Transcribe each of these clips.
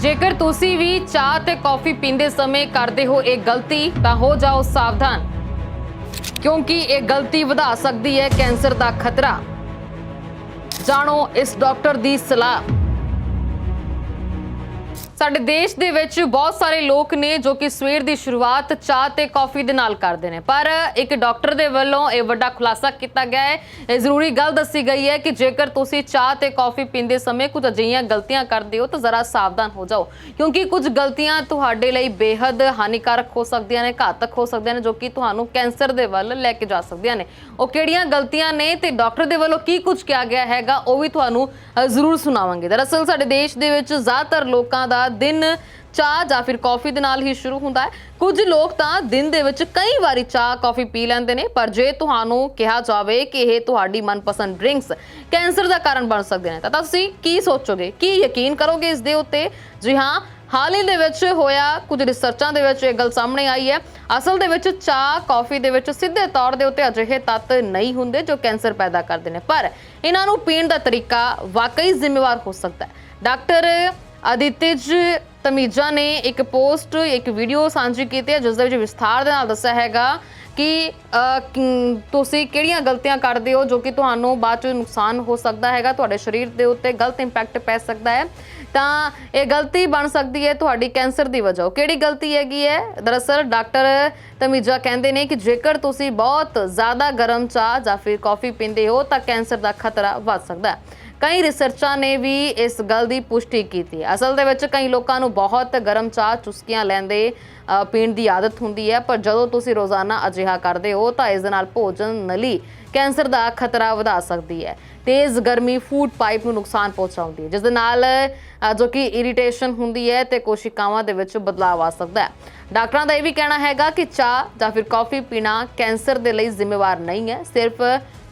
ਜੇਕਰ ਤੁਸੀਂ ਵੀ ਚਾਹ ਤੇ ਕੌਫੀ ਪੀਂਦੇ ਸਮੇਂ ਕਰਦੇ ਹੋ ਇਹ ਗਲਤੀ, ਤਾਂ ਹੋ ਜਾਓ ਸਾਵਧਾਨ। ਕਿਉਂਕਿ ਇਹ ਗਲਤੀ ਵਧਾ ਸਕਦੀ ਹੈ ਕੈਂਸਰ ਦਾ ਖਤਰਾ। ਜਾਣੋ, ਇਸ ਡਾਕਟਰ ਦੀ ਸਲਾਹ। ਸਾਡੇ ਦੇਸ਼ ਦੇ ਵਿੱਚ ਬਹੁਤ ਸਾਰੇ ਲੋਕ ਨੇ ਜੋ ਕਿ ਸਵੇਰ ਦੀ ਸ਼ੁਰੂਆਤ ਚਾਹ ਤੇ ਕੌਫੀ ਦੇ ਨਾਲ ਕਰਦੇ ਨੇ। ਪਰ ਇੱਕ ਡਾਕਟਰ ਦੇ ਵੱਲੋਂ ਇਹ ਵੱਡਾ ਖੁਲਾਸਾ ਕੀਤਾ ਗਿਆ ਹੈ। ਇਹ ਜ਼ਰੂਰੀ ਗੱਲ ਦੱਸੀ ਗਈ ਹੈ ਕਿ ਜੇਕਰ ਤੁਸੀਂ ਚਾਹ ਤੇ ਕੌਫੀ ਪੀਂਦੇ ਸਮੇਂ ਕੁਝ ਅਜਿਹੀਆਂ ਗਲਤੀਆਂ ਕਰਦੇ ਹੋ, ਤਾਂ ਜ਼ਰਾ ਸਾਵਧਾਨ ਹੋ ਜਾਓ। ਕਿਉਂਕਿ ਕੁਝ ਗਲਤੀਆਂ ਤੁਹਾਡੇ ਲਈ ਬੇहद ਹਾਨੀਕਾਰਕ ਹੋ ਸਕਦੀਆਂ ਨੇ, ਘਾਤਕ ਹੋ ਸਕਦੀਆਂ ਨੇ, ਜੋ ਕਿ ਤੁਹਾਨੂੰ ਕੈਂਸਰ ਦੇ ਵੱਲ ਲੈ ਕੇ ਜਾ ਸਕਦੀਆਂ ਨੇ। ਉਹ ਕਿਹੜੀਆਂ ਗਲਤੀਆਂ ਨੇ ਤੇ ਡਾਕਟਰ ਦੇ ਵੱਲੋਂ ਕੀ ਕੁਝ ਕਿਹਾ ਗਿਆ ਹੈਗਾ, ਉਹ ਵੀ ਤੁਹਾਨੂੰ ਜ਼ਰੂਰ ਸੁਣਾਵਾਂਗੇ। ਦਰਅਸਲ ਸਾਡੇ ਦੇਸ਼ ਦੇ ਵਿੱਚ ਜ਼ਿਆਦਾਤਰ ਲੋਕਾਂ ਦਾ ਦਿਨ ਚਾਹ ਜਾਂ ਫਿਰ ਕੌਫੀ ਦੇ ਨਾਲ ਹੀ ਸ਼ੁਰੂ ਹੁੰਦਾ ਹੈ। ਕੁਝ ਲੋਕ ਤਾਂ ਦਿਨ ਦੇ ਵਿੱਚ ਕਈ ਵਾਰੀ ਚਾਹ, ਕੌਫੀ ਪੀ ਲੈਂਦੇ ਨੇ, ਪਰ ਜੇ ਤੁਹਾਨੂੰ ਕਿਹਾ ਜਾਵੇ ਕਿ ਇਹ ਤੁਹਾਡੀ ਮਨਪਸੰਦ ਡਰਿੰਕਸ ਕੈਂਸਰ ਦਾ ਕਾਰਨ ਬਣ ਸਕਦੇ ਨੇ, ਤਾਂ ਤੁਸੀਂ ਕੀ ਸੋਚੋਗੇ? ਕੀ ਯਕੀਨ ਕਰੋਗੇ ਇਸ ਦੇ ਉੱਤੇ? ਜੀ ਹਾਂ, ਹਾਲ ਹੀ ਦੇ ਵਿੱਚ ਹੋਇਆ ਕੁਝ ਰਿਸਰਚਾਂ ਦੇ ਵਿੱਚ ਇਹ ਗੱਲ ਸਾਹਮਣੇ ਆਈ ਹੈ। ਅਸਲ ਦੇ ਵਿੱਚ ਚਾਹ, ਕੌਫੀ ਦੇ ਵਿੱਚ ਸਿੱਧੇ ਤੌਰ ਦੇ ਉੱਤੇ ਅਜਿਹੇ ਤੱਤ ਨਹੀਂ ਹੁੰਦੇ ਜੋ ਕੈਂਸਰ ਪੈਦਾ ਕਰਦੇ ਨੇ। ਪਰ ਇਹਨਾਂ ਨੂੰ ਪੀਣ ਦਾ ਤਰੀਕਾ ਵਾਕਈ ਜ਼ਿੰਮੇਵਾਰ ਹੋ ਸਕਦਾ ਹੈ। ਡਾਕਟਰ ਅਦਿਤਿਜ ਤਮੀਜਾ ਨੇ ਇੱਕ ਪੋਸਟ, ਇੱਕ ਵੀਡੀਓ ਸਾਂਝੀ ਕੀਤੀ ਹੈ, ਜਿਸ ਦੇ ਵਿੱਚ ਵਿਸਥਾਰ ਦੇ ਨਾਲ ਦੱਸਿਆ ਹੈਗਾ ਕਿ ਤੁਸੀਂ ਕਿਹੜੀਆਂ ਗਲਤੀਆਂ ਕਰਦੇ ਹੋ ਜੋ ਕਿ ਤੁਹਾਨੂੰ ਬਾਅਦ ਚ ਨੁਕਸਾਨ ਹੋ ਸਕਦਾ ਹੈਗਾ, ਤੁਹਾਡੇ ਸਰੀਰ ਦੇ ਉੱਤੇ ਗਲਤ ਇੰਪੈਕਟ ਪੈ ਸਕਦਾ ਹੈ। ਤਾਂ ਇਹ ਗਲਤੀ ਬਣ ਸਕਦੀ ਹੈ ਤੁਹਾਡੀ ਕੈਂਸਰ ਦੀ ਵਜ੍ਹਾ। ਕਿਹੜੀ ਗਲਤੀ ਹੈਗੀ ਹੈ? ਦਰਅਸਲ ਡਾਕਟਰ ਤਮੀਜਾ ਕਹਿੰਦੇ ਨੇ ਕਿ ਜੇਕਰ ਤੁਸੀਂ ਬਹੁਤ ਜ਼ਿਆਦਾ ਗਰਮ ਚਾਹ ਜਾਂ ਫਿਰ ਕੌਫੀ ਪੀਂਦੇ ਹੋ ਤਾਂ ਕੈਂਸਰ ਦਾ ਖਤਰਾ ਵੱਧ ਸਕਦਾ ਹੈ। ਕਈ ਰਿਸਰਚਾਂ ਨੇ ਵੀ ਇਸ ਗੱਲ ਦੀ ਪੁਸ਼ਟੀ ਕੀਤੀ। ਹੈ ਅਸਲ ਦੇ ਵਿੱਚ ਕਈ ਲੋਕਾਂ ਨੂੰ ਬਹੁਤ ਗਰਮ ਚਾਹ ਚੁਸਕੀਆਂ ਲੈਂਦੇ ਪੀਣ ਦੀ ਆਦਤ ਹੁੰਦੀ ਹੈ, ਪਰ ਜਦੋਂ ਤੁਸੀਂ ਰੋਜ਼ਾਨਾ ਅਜਿਹਾ ਕਰਦੇ ਹੋ, ਤਾਂ ਇਸ ਦੇ ਨਾਲ ਭੋਜਨ ਨਲੀ ਕੈਂਸਰ ਦਾ ਖਤਰਾ ਵਧਾ ਸਕਦੀ ਹੈ। ਤੇਜ਼ ਗਰਮੀ ਫੂਡ ਪਾਈਪ ਨੂੰ ਨੁਕਸਾਨ ਪਹੁੰਚਾਉਂਦੀ ਹੈ, ਜਿਸ ਦੇ ਨਾਲ ਜੋ ਕਿ ਇਰੀਟੇਸ਼ਨ ਹੁੰਦੀ ਹੈ ਤੇ ਕੋਸ਼ਿਕਾਵਾਂ ਦੇ ਵਿੱਚ ਬਦਲਾਅ ਆ ਸਕਦਾ ਹੈ। ਡਾਕਟਰਾਂ ਦਾ ਇਹ ਵੀ ਕਹਿਣਾ ਹੈਗਾ ਕਿ ਚਾਹ ਜਾਂ ਫਿਰ ਕੌਫੀ ਪੀਣਾ ਕੈਂਸਰ ਦੇ ਲਈ ਜ਼ਿੰਮੇਵਾਰ ਨਹੀਂ ਹੈ। ਸਿਰਫ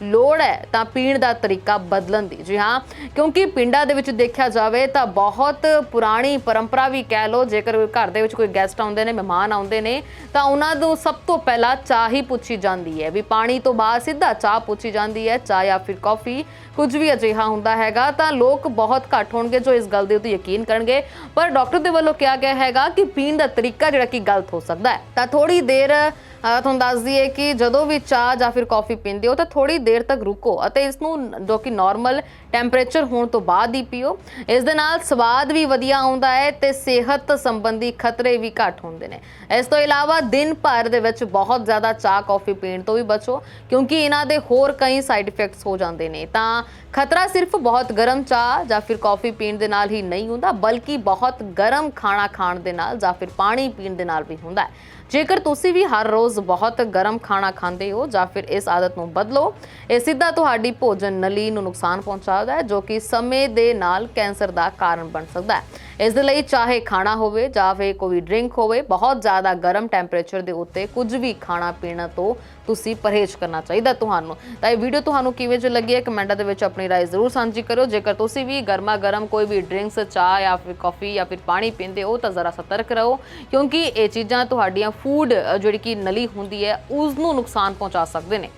ਲੋੜ ਹੈ ਤਾਂ ਪੀਣ ਦਾ ਤਰੀਕਾ ਬਦਲਣ ਦੀ। ਜੀ ਹਾਂ, ਕਿਉਂਕਿ ਪਿੰਡਾਂ ਦੇ ਵਿੱਚ ਦੇਖਿਆ ਜਾਵੇ ਤਾਂ ਬਹੁਤ ਪੁਰਾਣੀ ਪਰੰਪਰਾ ਵੀ ਕਹਿ ਲਓ, ਜੇਕਰ ਘਰ ਦੇ ਵਿੱਚ ਕੋਈ ਗੈਸਟ ਆਉਂਦੇ ਨੇ, ਮਹਿਮਾਨ ਆਉਂਦੇ ਨੇ, ਤਾਂ ਉਹਨਾਂ ਨੂੰ ਸਭ ਤੋਂ ਪਹਿਲਾਂ ਚਾਹ ਹੀ ਪੁੱਛੀ ਜਾਂਦੀ ਹੈ ਵੀ ਪਾਣੀ ਤੋਂ ਬਾਅਦ ਸਿੱਧਾ ਚਾਹ ਪੁੱਛੀ ਜਾਂਦੀ ਹੈ, ਚਾਹ ਜਾਂ ਫਿਰ ਕੌਫੀ ਕੁਝ ਵੀ ਅਜਿਹਾ ਹੁੰਦਾ ਹੈਗਾ ਤਾਂ ਲੋਕ ਬਹੁਤ ਘੱਟ ਹੋਣਗੇ ਜੋ ਇਸ ਗੱਲ ਦੇ ਉੱਤੇ ਯਕੀਨ ਕਰਨਗੇ। ਪਰ ਡਾਕਟਰ ਦੇ ਵੱਲੋਂ ਕਿਹਾ ਗਿਆ ਹੈਗਾ ਕਿ ਪੀਣ ਦਾ ਤਰੀਕਾ ਜਿਹੜਾ ਕਿ ਗਲਤ ਹੋ ਸਕਦਾ ਹੈ। ਤਾਂ ਥੋੜੀ ਦੇਰ ਤੁਹਾਨੂੰ ਦੱਸ ਦਈਏ ਕਿ ਜਦੋਂ ਵੀ ਚਾਹ ਜਾਂ ਫਿਰ ਕੌਫੀ ਪੀਂਦੇ ਹੋ ਤਾਂ ਥੋੜੀ ਦੇਰ ਤੱਕ ਰੁਕੋ ਅਤੇ ਇਸ ਨੂੰ ਜੋ ਕਿ ਨਾਰਮਲ ਟੈਂਪਰੇਚਰ ਹੋਣ ਤੋਂ ਬਾਅਦ ਹੀ ਪੀਓ। ਇਸ ਦੇ ਨਾਲ ਸਵਾਦ ਵੀ ਵਧੀਆ ਆਉਂਦਾ ਹੈ ਤੇ ਸਿਹਤ ਸੰਬੰਧੀ ਖਤਰੇ ਵੀ ਘੱਟ ਹੁੰਦੇ ਨੇ। ਇਸ ਤੋਂ ਇਲਾਵਾ ਦਿਨ ਭਰ ਦੇ ਵਿੱਚ ਬਹੁਤ ਜ਼ਿਆਦਾ ਚਾਹ ਕੌਫੀ ਪੀਣ ਤੋਂ ਵੀ ਬਚੋ, ਕਿਉਂਕਿ ਇਹਨਾਂ ਦੇ ਹੋਰ ਕਈ ਸਾਈਡ ਇਫੈਕਟਸ ਹੋ ਜਾਂਦੇ ਨੇ। ਤਾਂ ਖਤਰਾ ਸਿਰਫ ਬਹੁਤ ਗਰਮ ਚਾਹ ਜਾਂ ਫਿਰ ਕੌਫੀ ਪੀਣ ਦੇ ਨਾਲ ਹੀ ਨਹੀਂ ਹੁੰਦਾ, ਬਲਕਿ ਬਹੁਤ ਗਰਮ ਖਾਣਾ ਖਾਣ ਦੇ ਨਾਲ ਜਾਂ ਫਿਰ ਪਾਣੀ ਪੀਣ ਦੇ ਨਾਲ ਵੀ ਹੁੰਦਾ ਹੈ। ਜੇਕਰ ਤੁਸੀਂ ਵੀ ਹਰ ਰੋਜ਼ ਬਹੁਤ ਗਰਮ ਖਾਣਾ ਖਾਂਦੇ ਹੋ ਜਾਂ ਫਿਰ ਇਸ ਆਦਤ ਨੂੰ ਬਦਲੋ ਇਹ ਸਿੱਧਾ ਤੁਹਾਡੀ ਭੋਜਨ ਨਲੀ ਨੂੰ ਨੁਕਸਾਨ ਪਹੁੰਚਾਉਂਦਾ ਹੈ ਜੋ ਕਿ ਸਮੇਂ ਦੇ ਨਾਲ ਕੈਂਸਰ ਦਾ ਕਾਰਨ ਬਣ ਸਕਦਾ ਹੈ ਇਸ ਦੇ ਲਈ ਚਾਹੇ ਖਾਣਾ ਹੋਵੇ ਜਾਂ ਫਿਰ ਕੋਈ ਡਰਿੰਕ ਹੋਵੇ ਬਹੁਤ ਜ਼ਿਆਦਾ ਗਰਮ ਟੈਂਪਰੇਚਰ ਦੇ ਉੱਤੇ ਕੁਝ ਵੀ ਖਾਣਾ ਪੀਣਾ ਤੋਂ ਤੁਸੀਂ ਪਰਹੇਜ਼ ਕਰਨਾ ਚਾਹੀਦਾ ਤੁਹਾਨੂੰ ਤਾਂ ਇਹ ਵੀਡੀਓ ਤੁਹਾਨੂੰ ਕਿਵੇਂ ਜਿਹੀ ਲੱਗੀ ਹੈ ਕਮੈਂਟਾਂ ਦੇ ਵਿੱਚ ਆਪਣੀ رائے ਜ਼ਰੂਰ ਸਾਂਝੀ ਕਰੋ ਜੇਕਰ ਤੁਸੀਂ ਵੀ ਗਰਮਾ ਗਰਮ ਕੋਈ ਵੀ ਡਰਿੰਕਸ ਚਾਹ ਜਾਂ ਫਿਰ ਕਾਫੀ ਜਾਂ ਫਿਰ ਪਾਣੀ ਪੀਂਦੇ ਹੋ ਤਾਂ ਜ਼ਰਾ ਸਤਰਕ ਰਹੋ ਕਿਉਂਕਿ ਇਹ ਚੀਜ਼ਾਂ ਤੁਹਾਡੀਆਂ ਫੂਡ ਜਿਹੜੀ ਕਿ ਨਲੀ ਹੁੰਦੀ ਹੈ ਉਸ ਨੂੰ ਨੁਕਸਾਨ ਪਹੁੰਚਾ ਸਕਦੇ ਨੇ।